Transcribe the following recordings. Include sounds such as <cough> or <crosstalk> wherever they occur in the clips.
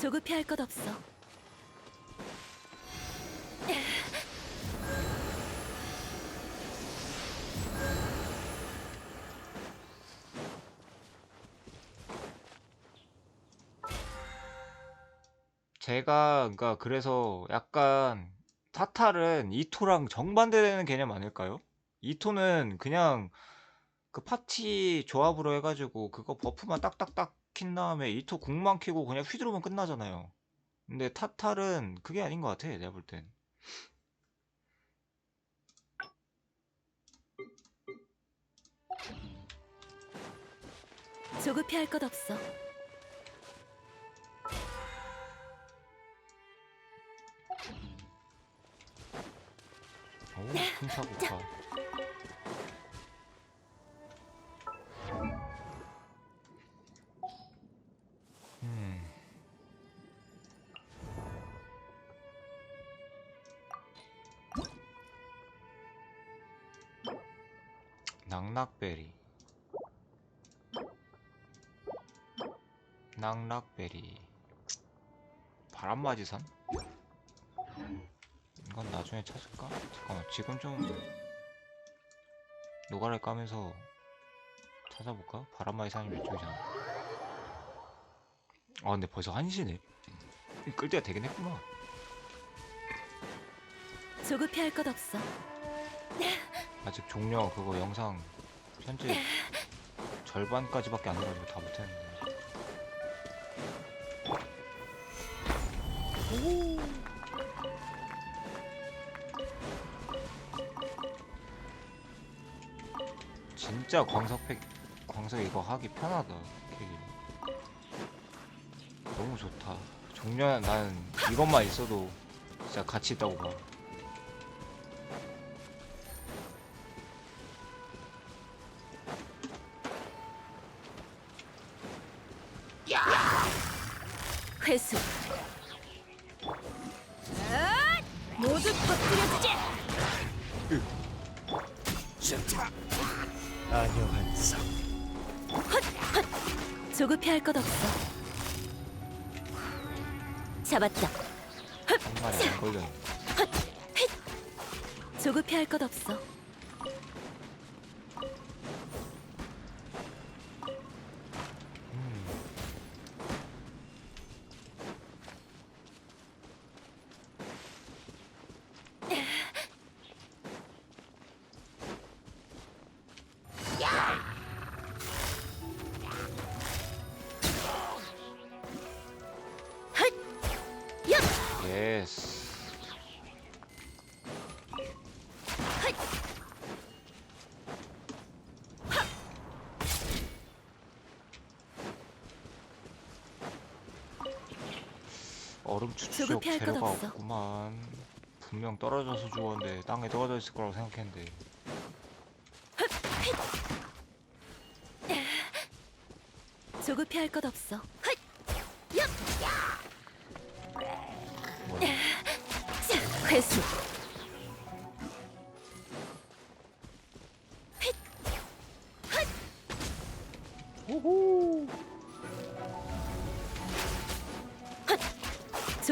조급해 할 것 없어. 제가 그러니까 그래서 약간 타탈은 이토랑 정반대되는 개념 아닐까요? 이토는 그냥 그 파티 조합으로 해가지고 그거 버프만 딱딱딱 킨 다음에 이토 궁만 키고 그냥 휘두르면 끝나잖아요. 근데 타탈은 그게 아닌 것 같아 내가 볼 땐. 조급해할 것 없어. 오, 큰사고파. 낙낙베리. 낙낙베리. 바람맞이산? 이건 나중에 찾을까? 잠깐만 지금 좀 노가를 까면서 찾아볼까? 바람마이 산이 이쪽이잖아 아 근데 벌써 1시네 끌 때가 되긴 했구나 조급해 할 것 없어. 아직 종료 그거 영상 편집 절반까지밖에 안 해가지고 다 못했는데. 진짜 광석팩 광석 이거 하기 편하다 캐기 너무 좋다. 종료 나는 이것만 있어도 진짜 가치 있다고 봐 회수. 모두 터뜨려주지. 안녕한사 조급해 할 것 없어. 잡았다. 한 마리 안 걸렸네 조급해 할 것 없어. 얼음 조급해할 것 재료가 없어. 없구만. 분명 떨어져서 죽었는데 땅에 떨어져 있을 거라고 생각했는데. 조급해할 것 없어. 뭐야? 회수.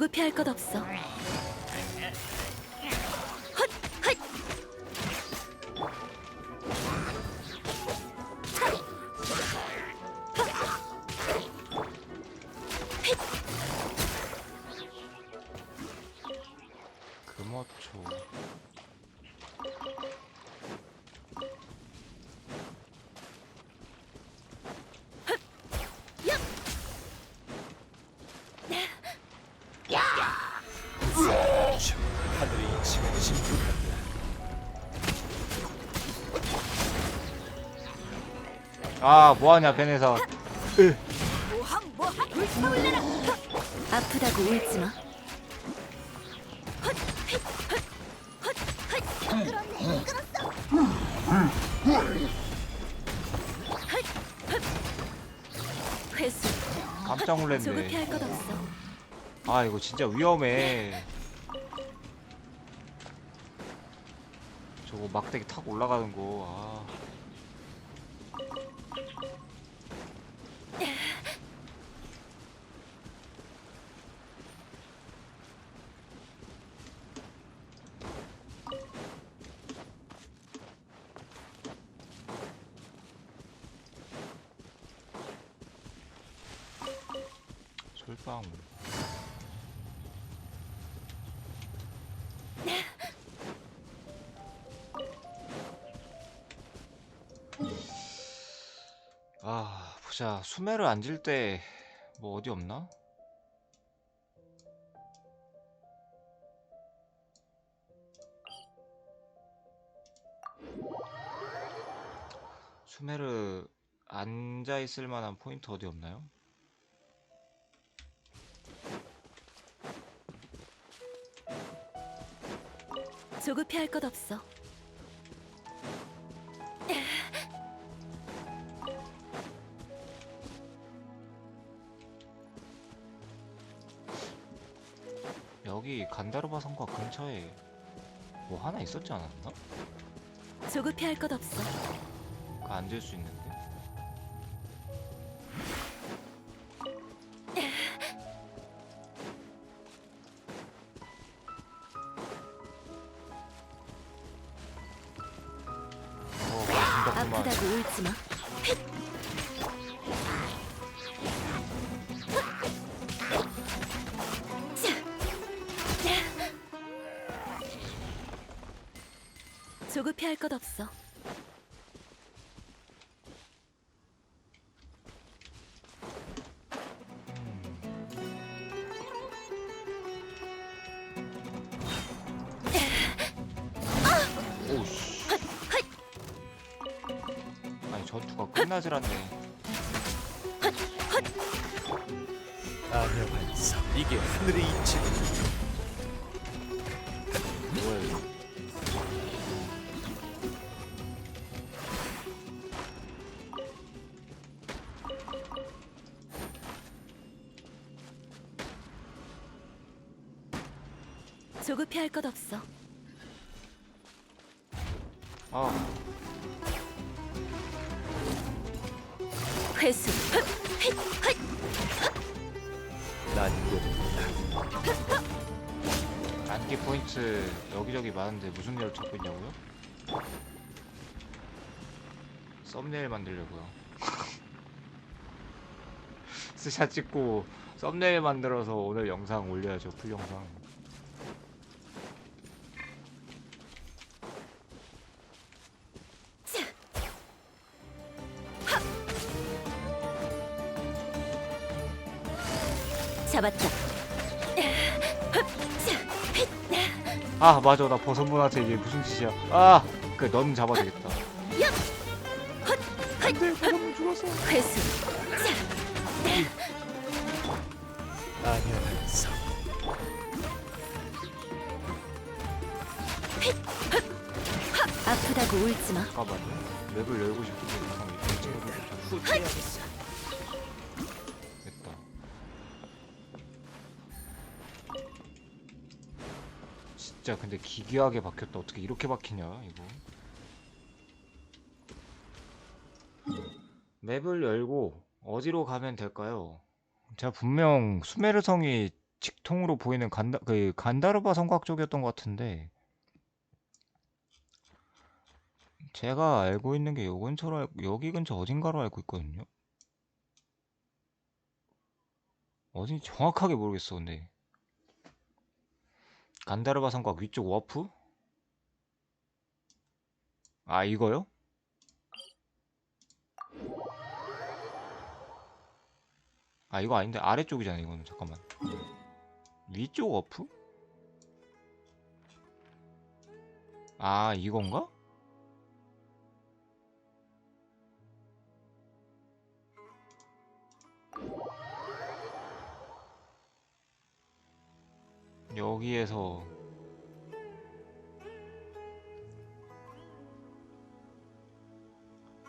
조급해할 것 없어. 아 뭐하냐 베네사 아프다고 울지 마. 회수. 깜짝 놀랐네 조급해할 것 없어. 아 이거 진짜 위험해 저거 막대기 타고 올라가는 거 아. 솔방울 아 보자 수메를 앉을 때 뭐 어디 없나? 수메르 앉아 있을 만한 포인트 어디 없나요? 조급해 할 것 없어. 여기 간다르바 성과 근처에 뭐 하나 있었지 않았나? 조급해 할 것 없어. 그 앉을 수 있는 아프다고 울지 마. 조급해 할 것 없어. 반석 이게 하늘의 이치다 뭐야 이거 조급해 할 것 없어. 아 회수. 난고입니다 안기 포인트 여기저기 많은데 무슨 일을 찾고 있냐고요? 썸네일 만들려고요 <laughs> 스샷 찍고 썸네일 만들어서 오늘 영상 올려야죠 풀 영상 잡았다. 아 맞아. 나 버섯문화재 이게 무슨 짓이야. 아그 넌 잡아야 되겠다. 안돼 버섯문 죽었어 회수. 반석 아프다고 울지 마. 잠깐만요. 맵을 열고 싶은데 이렇게 찍어도 후퇴해야겠어 진짜 근데 기괴하게 박혔다 어떻게 이렇게 박히냐 이거 맵을 열고 어디로 가면 될까요? 제가 분명 수메르성이 직통으로 보이는 간다 그 간다르바 성곽 쪽이었던 것 같은데 제가 알고 있는 게 요 근처로 알- 여기 근처 어딘가로 알고 있거든요. 어딘지 정확하게 모르겠어 근데 간다르바 성곽 위쪽 워프? 아 이거요? 아 이거 아닌데 아래쪽이잖아 이거는 잠깐만 위쪽 워프? 아 이건가? 여기에서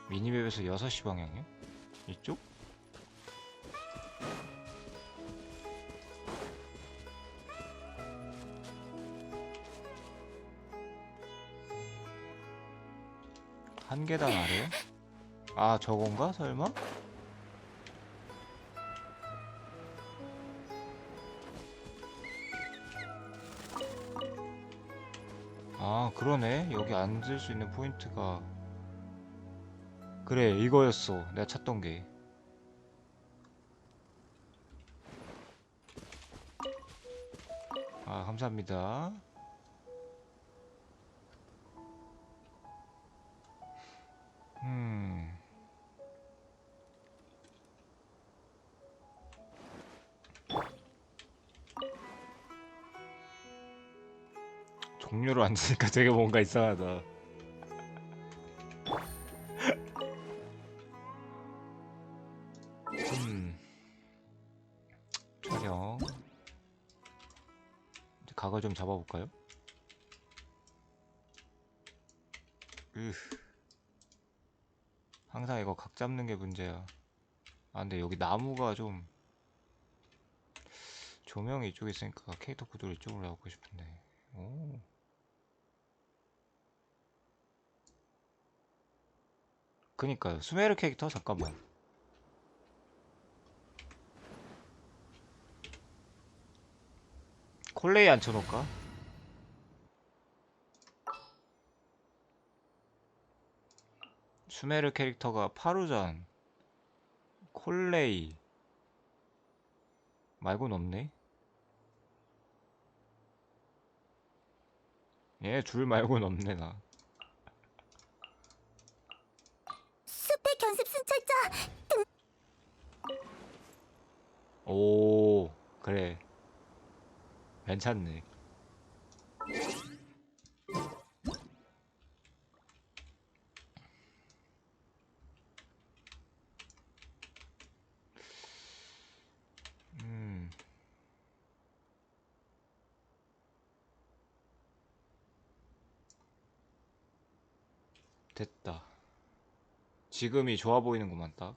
미니맵에서 6시 방향이요? 이쪽? 한 계단 아래요? 아 저건가 설마? 아, 그러네. 여기 앉을 수 있는 포인트가. 그래 이거였어. 내가 찾던 게. 아, 감사합니다. 안 쓰니까 되게 뭔가 이상하다. 음. 촬영. 이제 각을 좀 잡아볼까요? 으. 항상 이거 각 잡는 게 문제야. 아, 근데 여기 나무가 좀 조명이 이쪽에 있으니까 캐릭터 구도를 이쪽으로 하고 싶은데. 오. 그니까요. 수메르 캐릭터 잠깐만. 콜레이 앉혀놓을까? 수메르 캐릭터가 파루잔, 콜레이 말고는 없네. 얘둘 말고는 없네 나. 견습 순찰자 오 그래 괜찮네. 음. 됐다. 지금이 좋아 보이는구만 딱.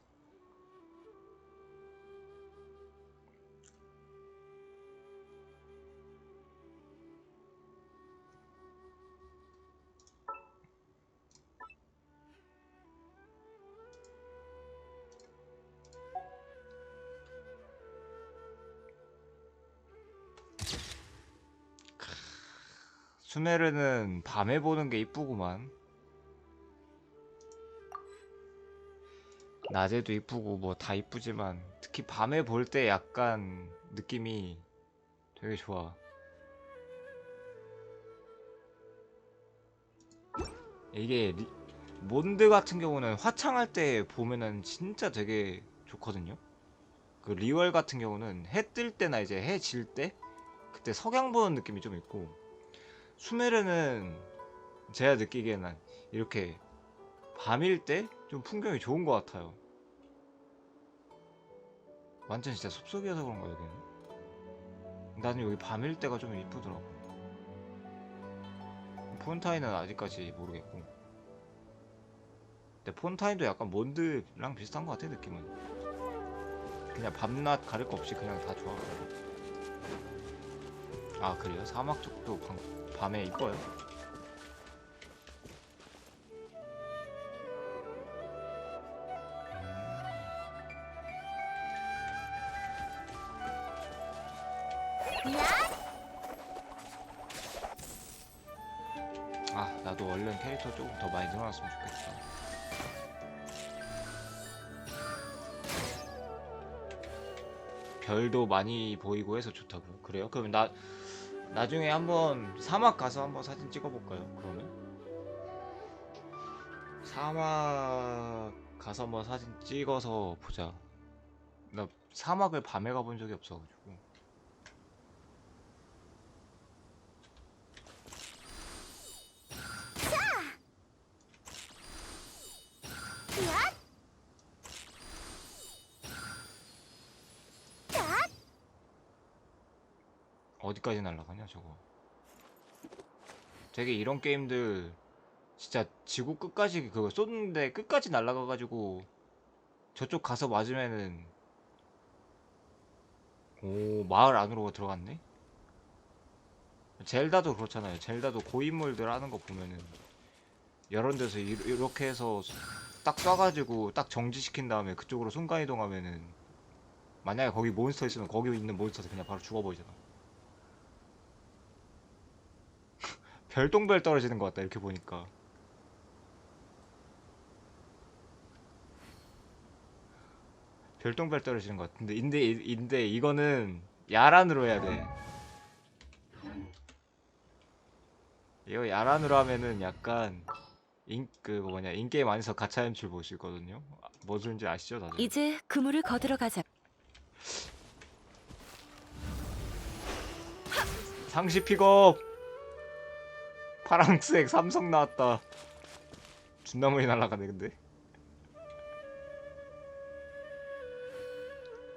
수메르는 밤에 보는 게 이쁘구만. 낮에도 이쁘고 뭐 다 이쁘지만 특히 밤에 볼 때 약간 느낌이 되게 좋아. 이게 리- 몬드 같은 경우는 화창할 때 보면은 진짜 되게 좋거든요. 그 리월 같은 경우는 해 뜰 때나 이제 해 질 때 그때 석양 보는 느낌이 좀 있고 수메르는 제가 느끼기에는 이렇게 밤일 때 좀 풍경이 좋은 것 같아요. 완전 진짜 숲속이어서 그런가 여기는? 나는 여기 밤일 때가 좀 이쁘더라고. 폰타인은 아직까지 모르겠고. 근데 폰타인도 약간 몬드랑 비슷한 것 같아 느낌은. 그냥 밤낮 가릴 거 없이 그냥 다 좋아. 아 그래요? 사막 쪽도 밤, 밤에 이뻐요? 많이 보이고 해서 좋다고요. 그래요? 그럼 나 나중에 한번 사막 가서 한번 사진 찍어볼까요? 그러면? 사막 가서 한번 사진 찍어서 보자. 나 사막을 밤에 가본 적이 없어가지고 어디까지 날아가냐 저거. 되게 이런 게임들 진짜 지구 끝까지 그거 쏘는데 끝까지 날아가가지고 저쪽 가서 맞으면은 오 마을 안으로 들어갔네? 젤다도 그렇잖아요. 젤다도 고인물들 하는 거 보면은 이런 데서 이- 이렇게 해서 딱 쏴가지고 딱 정지시킨 다음에 그쪽으로 순간이동하면은 만약에 거기 몬스터 있으면 거기 있는 몬스터 그냥 바로 죽어버리잖아 별똥별 떨어지는 것 같다 이렇게 보니까 별똥별 떨어지는 것 같은데 이- 근데 이거는 야란으로 해야 돼 이거 야란으로 하면은 약간 인그 뭐냐 인게임 안에서 가차 연출 있거든요. 아, 뭐 소린지 아시죠 다들? 이제 그물을 거들어 가자. 상시 픽업. 파랑색 삼성 나왔다. 많이 날아가네 근데.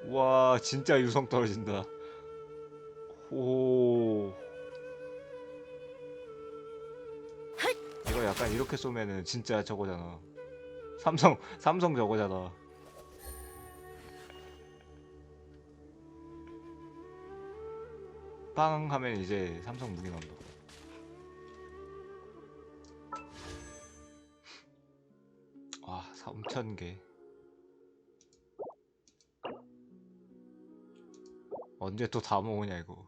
와 진짜 유성 떨어진다. 오. 이거 약간 이렇게 쏘면은 진짜 저거잖아. 삼성 삼성 저거잖아. 빵 하면 이제 삼성 무기 나온다. 와, 3천 개. 언제 또 다 모으냐 이거.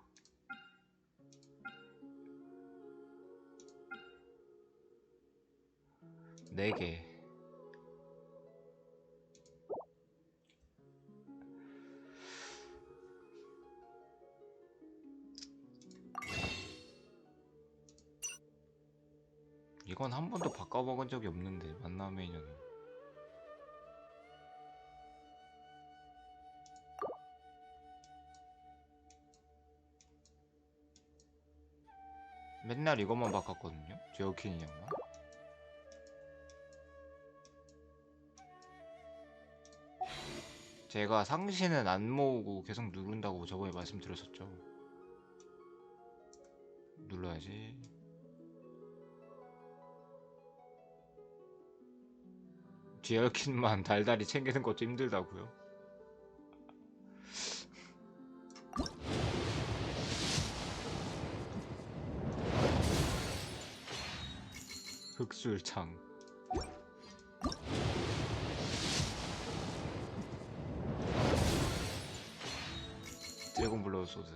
네 개. 이건 한 번도 바꿔먹은 적이 없는데 만남 메뉴는 맨날 이것만 바꿨거든요 제어킨이었나? 제가 상시는 안 모으고 계속 누른다고 저번에 말씀드렸었죠 눌러야지 디얼킨만 <laughs> 달달이 챙기는 것도 힘들다고요? 흑술창 드래곤 블러드 소드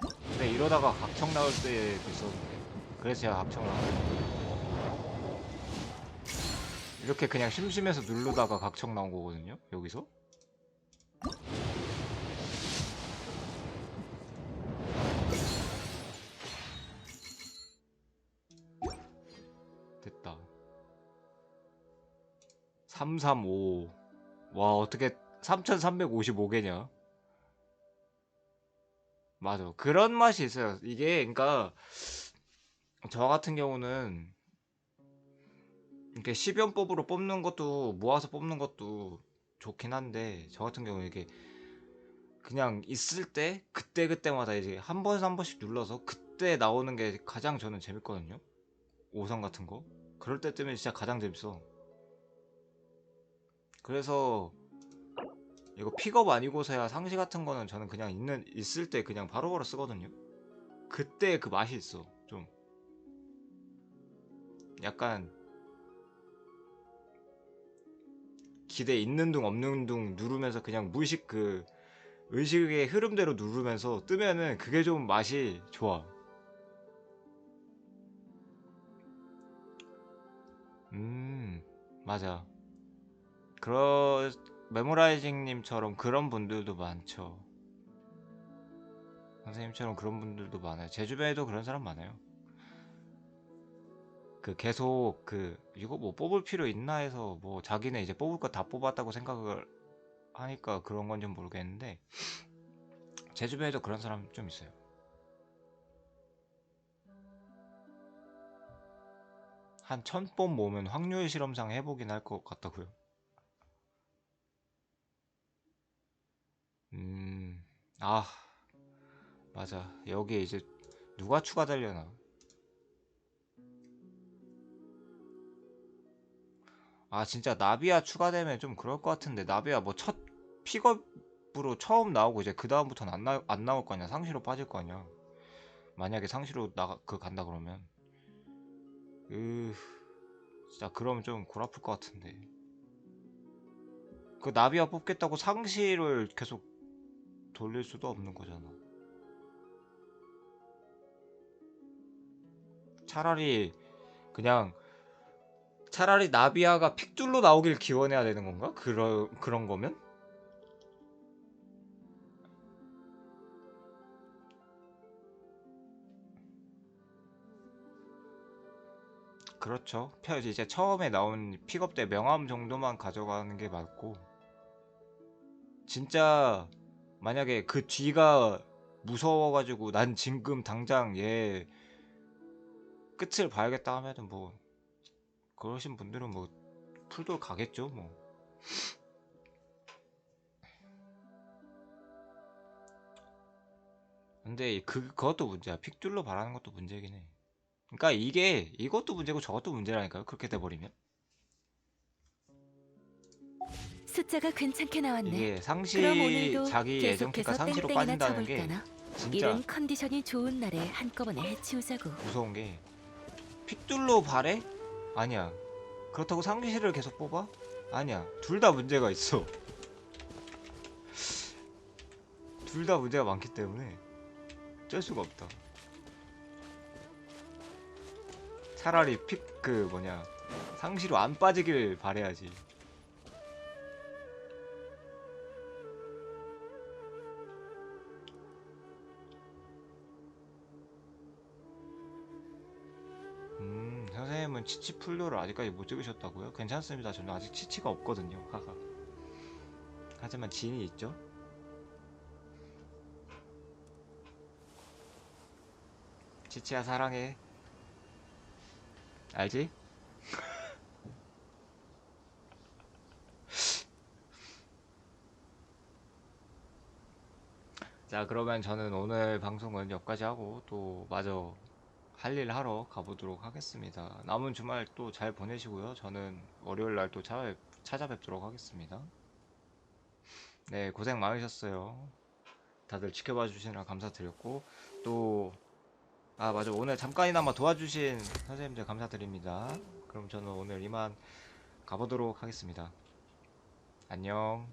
근데 이러다가 각청 나올 때도 있었는데 그래서 제가 각청을 한 거예요 이렇게 그냥 심심해서 누르다가 각청 나온 거거든요. 여기서. 335. 와, 어떻게 3355개냐? 맞아. 그런 맛이 있어요. 이게 그러니까 저 같은 경우는 이렇게 10연법으로 뽑는 것도 모아서 뽑는 것도 좋긴 한데 저 같은 경우 이게 그냥 있을 때 그때 그때마다 이제 한 번에서 한 번씩 눌러서 그때 나오는 게 가장 저는 재밌거든요. 오성 같은 거 그럴 때 뜨면 진짜 가장 재밌어. 그래서 이거 픽업 아니고서야 상시 같은 거는 저는 그냥 있는 있을 때 그냥 바로바로 쓰거든요. 그때 그 맛이 있어 좀 약간 기대 있는 둥 없는 둥 누르면서 그냥 무의식 그 의식의 흐름대로 누르면서 뜨면은 그게 좀 맛이 좋아. 음, 맞아. 그러 메모라이징님처럼 그런 분들도 많죠. 선생님처럼 그런 분들도 많아요. 제 주변에도 그런 사람 많아요. 그 계속 그 이거 뭐 뽑을 필요 있나 해서 뭐 자기는 이제 뽑을 거 다 뽑았다고 생각을 하니까 그런 건지 모르겠는데 제 주변에도 그런 사람 좀 있어요. 한 천 번 모으면 확률 실험상 해보긴 할 것 같다고요. 음, 아, 맞아. 여기에 이제 누가 추가되려나? 아 진짜 나비아 추가되면 좀 그럴 것 같은데. 나비아 뭐첫 픽업으로 처음 나오고 이제 그 다음부터는 안, 나, 안 나올 거 아니야? 상시로 빠질 거 아니야? 만약에 상시로 나가 그 간다 그러면? 으 진짜 그러면 좀골 아플 것 같은데. 그 나비아 뽑겠다고 상시를 계속 돌릴 수도 없는 거잖아 차라리 그냥 차라리 나비아가 픽줄로 나오길 기원해야 되는 건가? 그러, 그런 거면? 그렇죠. 펴 이제 처음에 나온 픽업 때 명함 정도만 가져가는 게 맞고 진짜 만약에 그 뒤가 무서워가지고 난 지금 당장 얘 끝을 봐야겠다 하면은 뭐 그러신 분들은 뭐 풀돌 가겠죠 뭐. 근데 그 그것도 문제야. 픽줄로 바라는 것도 문제긴 해. 그러니까 이게 이것도 문제고 저것도 문제라니까요. 그렇게 돼 버리면 숫자가 괜찮게 나왔네. 이게 그럼 상시 오늘도 자기 계속해서 상시로 빠진다는 게 쳐볼까나? 진짜 이런 컨디션이 좋은 날에 한꺼번에 해치우자고. 무서운 게 픽줄로 바래? 아니야. 그렇다고 상시를 계속 뽑아? 아니야. 둘 다 문제가 있어. 둘 다 문제가 많기 때문에 어쩔 수가 없다. 차라리 픽 그 뭐냐 상시로 안 빠지길 바래야지. 님은 치치 풀도를 아직까지 못 찍으셨다고요? 괜찮습니다. 저는 아직 치치가 없거든요. 하하. 하지만 지인이 있죠? 치치야 사랑해. 알지? <laughs> 자 그러면 저는 오늘 방송은 여기까지 하고 또 마저 할 일 하러 가보도록 하겠습니다. 남은 주말 또 잘 보내시고요. 저는 월요일 날또 찾아뵙, 찾아뵙도록 하겠습니다. 네, 고생 많으셨어요. 다들 지켜봐 주시느라 감사드렸고, 또, 아, 맞아. 오늘 잠깐이나마 도와주신 선생님들 감사드립니다. 그럼 저는 오늘 이만 가보도록 하겠습니다. 안녕.